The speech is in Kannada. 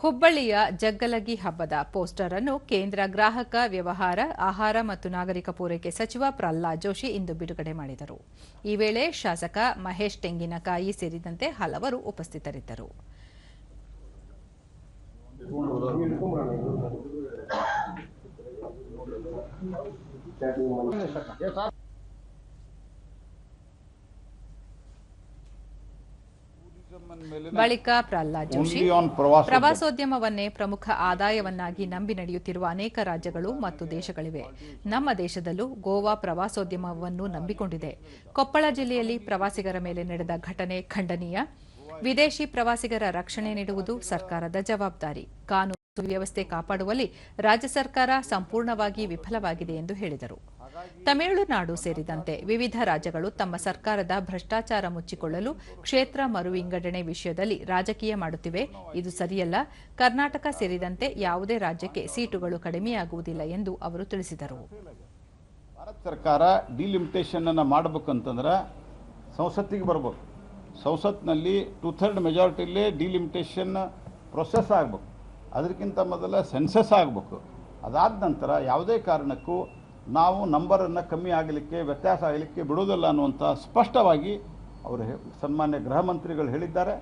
ಹುಬ್ಬಳ್ಳಿಯ ಜಗ್ಗಲಗಿ ಹಬ್ಬದ ಪೋಸ್ಟರ್ ಅನ್ನು ಕೇಂದ್ರ ಗ್ರಾಹಕ ವ್ಯವಹಾರ, ಆಹಾರ ಮತ್ತು ನಾಗರಿಕ ಪೂರೈಕೆ ಸಚಿವ ಪ್ರಹ್ಲಾದ್ ಜೋಶಿ ಇಂದು ಬಿಡುಗಡೆ ಮಾಡಿದರು. ಈ ವೇಳೆ ಶಾಸಕ ಮಹೇಶ್ ತೆಂಗಿನಕಾಯಿ ಸೇರಿದಂತೆ ಹಲವರು ಉಪಸ್ಥಿತರಿದ್ದರು. ಬಳಿಕ ಪ್ರಹ್ಲಾದ್ ಜೋಶಿ. ಪ್ರವಾಸೋದ್ಯಮವನ್ನೇ ಪ್ರಮುಖ ಆದಾಯವನ್ನಾಗಿ ನಂಬಿ ನಡೆಯುತ್ತಿರುವ ಅನೇಕ ರಾಜ್ಯಗಳು ಮತ್ತು ದೇಶಗಳಿವೆ. ನಮ್ಮ ದೇಶದಲ್ಲೂ ಗೋವಾ ಪ್ರವಾಸೋದ್ಯಮವನ್ನು ನಂಬಿಕೊಂಡಿದೆ. ಕೊಪ್ಪಳ ಜಿಲ್ಲೆಯಲ್ಲಿ ಪ್ರವಾಸಿಗರ ಮೇಲೆ ನಡೆದ ಘಟನೆ ಖಂಡನೀಯ. ವಿದೇಶಿ ಪ್ರವಾಸಿಗರ ರಕ್ಷಣೆ ನೀಡುವುದು ಸರ್ಕಾರದ ಜವಾಬ್ದಾರಿ. ಕಾನೂನು ಸುವ್ಯವಸ್ಥೆ ಕಾಪಾಡುವಲ್ಲಿ ರಾಜ್ಯ ಸರ್ಕಾರ ಸಂಪೂರ್ಣವಾಗಿ ವಿಫಲವಾಗಿದೆ ಎಂದು ಹೇಳಿದರು. ತಮಿಳುನಾಡು ಸೇರಿದಂತೆ ವಿವಿಧ ರಾಜ್ಯಗಳು ತಮ್ಮ ಸರ್ಕಾರದ ಭ್ರಷ್ಟಾಚಾರ ಮುಚ್ಚಿಕೊಳ್ಳಲು ಕ್ಷೇತ್ರ ಮರು ವಿಂಗಡಣೆ ವಿಷಯದಲ್ಲಿ ರಾಜಕೀಯ ಮಾಡುತ್ತಿವೆ. ಇದು ಸರಿಯಲ್ಲ. ಕರ್ನಾಟಕ ಸೇರಿದಂತೆ ಯಾವುದೇ ರಾಜ್ಯಕ್ಕೆ ಸೀಟುಗಳು ಕಡಿಮೆಯಾಗುವುದಿಲ್ಲ ಎಂದು ಅವರು ತಿಳಿಸಿದರು. ಭಾರತ ಸರ್ಕಾರ ಡಿಲಿಮಿಟೇಷನ್ ಅನ್ನು ಮಾಡಬೇಕಂತಂದ್ರೆ ಸಂಸತ್ತಿಗೆ ಬರಬೇಕು ಸಂಸತ್ನಲ್ಲಿ ಟೂ ಥರ್ಡ್ ಮೆಜಾರಿಟಿಲೇ ಡಿಲಿಮಿಟೇಷನ್ ಪ್ರೊಸೆಸ್ ಆಗಬೇಕು. ಅದಕ್ಕಿಂತ ಮೊದಲ ಸೆನ್ಸಸ್ ಆಗಬೇಕು. ಅದಾದ ನಂತರ ಯಾವುದೇ ಕಾರಣಕ್ಕೂ ನಾವು ನಂಬರನ್ನು ಕಮ್ಮಿ ಆಗಲಿಕ್ಕೆ ವ್ಯತ್ಯಾಸ ಆಗಲಿಕ್ಕೆ ಬಿಡುವುದಿಲ್ಲ ಅನ್ನುವಂಥ ಸ್ಪಷ್ಟವಾಗಿ ಅವರು ಸನ್ಮಾನ್ಯ ಗೃಹ ಮಂತ್ರಿಗಳು ಹೇಳಿದ್ದಾರೆ.